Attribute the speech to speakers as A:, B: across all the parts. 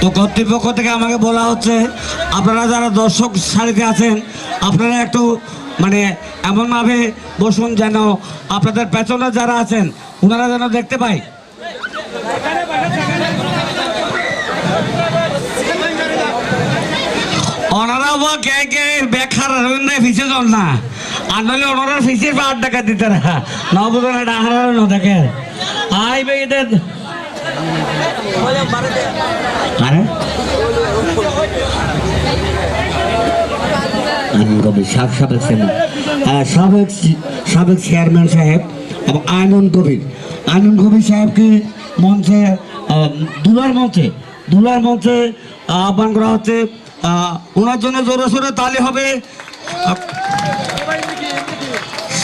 A: তো কর্তৃপক্ষ থেকে আমাকে বলা হচ্ছে, আপনারা যারা দর্শক সারিতে আছেন, আপনারা একটু মানে এমনভাবে বসুন যেন আপনাদের পেছনে যারা আছেন ওনারা যেন দেখতে পাই ওনারা বা কে কে বেকার ফিসে চল না। আর নইলে ওনারা ফিসের পা আট টাকা দিতে না। নবদন এটা হারার না দেখে আই বে সাবেক আহ, সাবেক সাবেক চেয়ারম্যান সাহেব এবং আনন্দ কবির আনন্দ কবির সাহেবকে মঞ্চে দুলার মঞ্চে? দুলার মঞ্চে আহ্বান করা হচ্ছে। ওনার জন্য জোরে সোরে তালি হবে।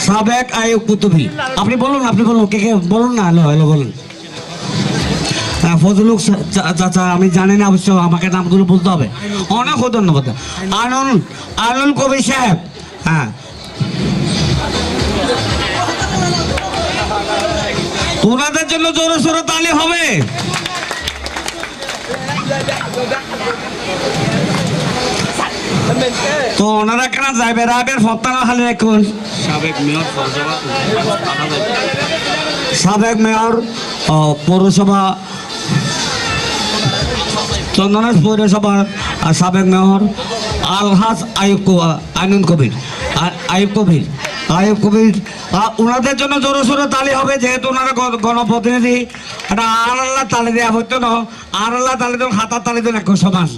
A: সাবেক আয়ুব কুতুবি আপনি বলুন আপনি বলুন। কে কে বলুন না? হ্যালো হ্যালো বলুন। হ্যাঁ, ফজলুক চাচা আমি জানি না অবশ্য আমাকে নামগুলো বলতে হবে। অনেক ধন্যবাদ। আনন্দ আনন্দ কবি সাহেব। হ্যাঁ। ওনাদের জন্য জোরে সোরে তালি হবে। তো ওনারা কেন যাইবে? রাবের ফত্তানা খালি এখন
B: সাবেক মেয়র
A: সাবেক মেয়র পৌরসভা চন্দনাজ পৌরসভার সাবেক মেয়র আলহাজ আইব কো- আনন্দ কবির আইব কবির। আইব কবির ওনাদের জন্য জোরে সোরে তালি হবে, যেহেতু ওনারা গণপ্রতিনিধি। এটা আর আল্লাহ তালি দেওয়া হতো না আর আল্লাহ তালি দেন, হাতার তালি দেন এক সমাজ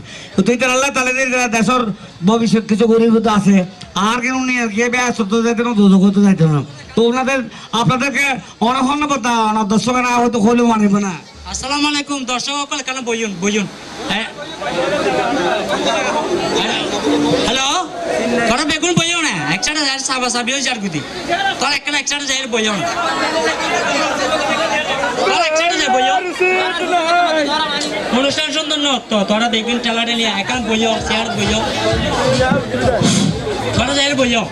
A: তুই তো আল্লাহ তালি দিয়ে দেশের ভবিষ্যৎ কিছু গরিব আছে। আর কেন নিয়ে কে বেয়া সত্য যাইতে না দুধ করতে যাইতে না। তো ওনাদের আপনাদেরকে ধন্যবাদ ওনার দর্শকের হয়তো হলেও মানিব না।
C: আসসালামু আলাইকুম, দর্শক সকল কেন বইয়ুন বইয়ুন। হ্যালো? তোরা বেগুন বইও না একসাথে যাই সাবা সাবিও যার গুদি তোর একটা একসাথে যাই বইও না অনুষ্ঠান সুন্দর তো তোরা দেখবেন টেলারে নিয়ে একান বইও চেয়ার বইও তোরা যাই বইও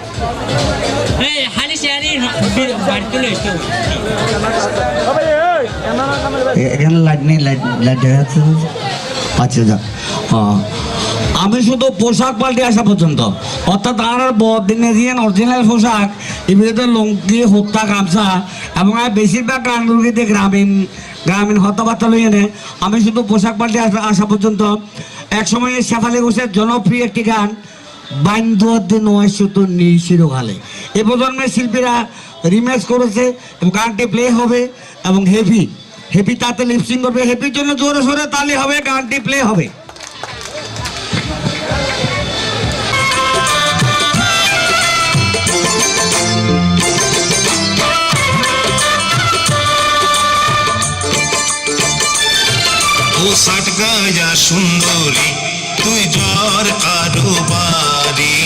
C: এই, হালি চেয়ারই বাড়িতে লইতো
A: এখানে লাইট নেই লাইট লাইট দেখা যাচ্ছে আচ্ছা যাক। আমি শুধু পোশাক পাল্টে আসা পর্যন্ত। অর্থাৎ আমার বদিনেজিয়ান অরিজিনাল পোশাক এমনিতে লুঙ্গি হুত্তা গামছা এবং আমি বেশিরভাগ গান গ্রামীণ গ্রামীণ হতাবার্তা লই এনে আমি শুধু পোশাক পাল্টে আসা পর্যন্ত। এক সময় শেফালি ঘোষের জনপ্রিয় একটি গান বাইন্দুয়াতে নয় শুধু নীল চিরকালে এ প্রজন্মের শিল্পীরা রিমেক্স করেছে এবং গানটি প্লে হবে এবং হেভি হেভি তাতে লিপসিং করবে। হেভির জন্য জোরে সোরে তালি হবে, গানটি প্লে হবে।
D: সুন্দরী, তুই জ্বর কারও বাড়ি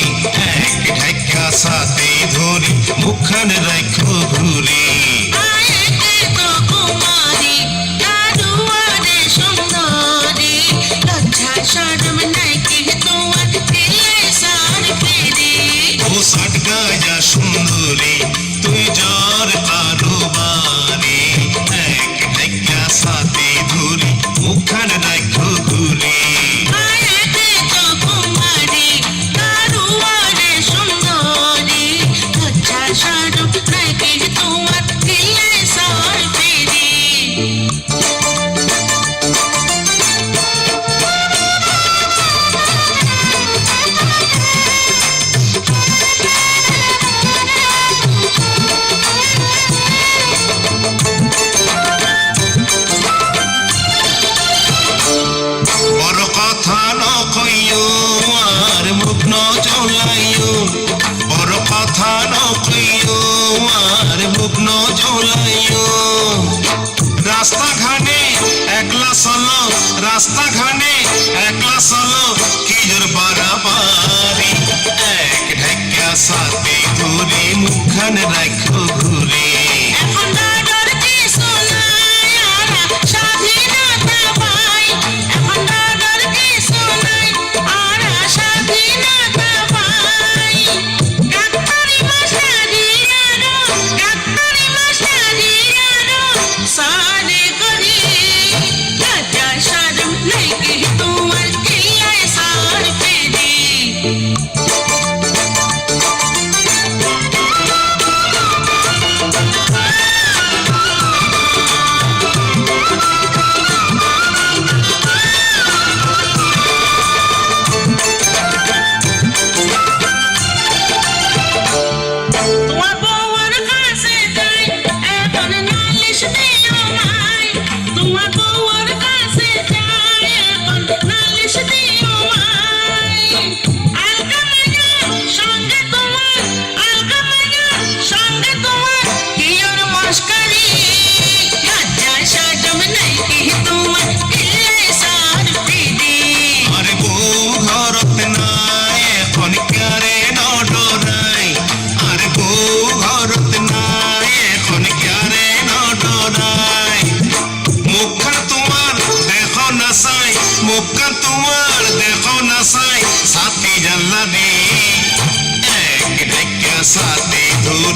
D: এক ঢাকা সাথে ধরি মুখান রাখো ঘুরি। রাস্তা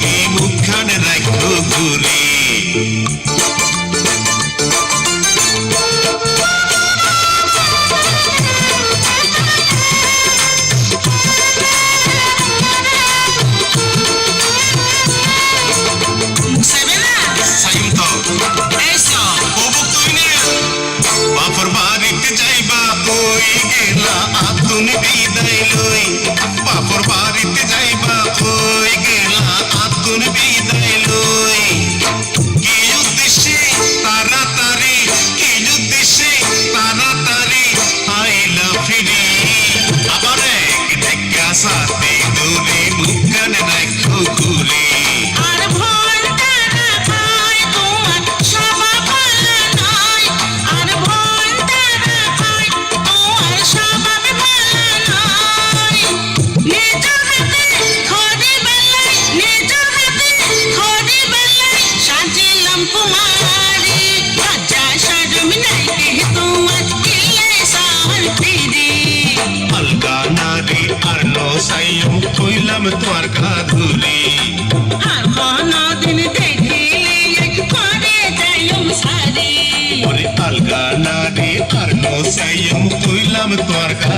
D: লাগে মুখখান রাখো ঘুরে। তুমি বিদায় লই বাপর বাড়িতে যাইবা কই
E: సయ్యం కులం త్వరగా ధూలి అల్గా నాది అర్ణో సయ్యం కులం త్వరగా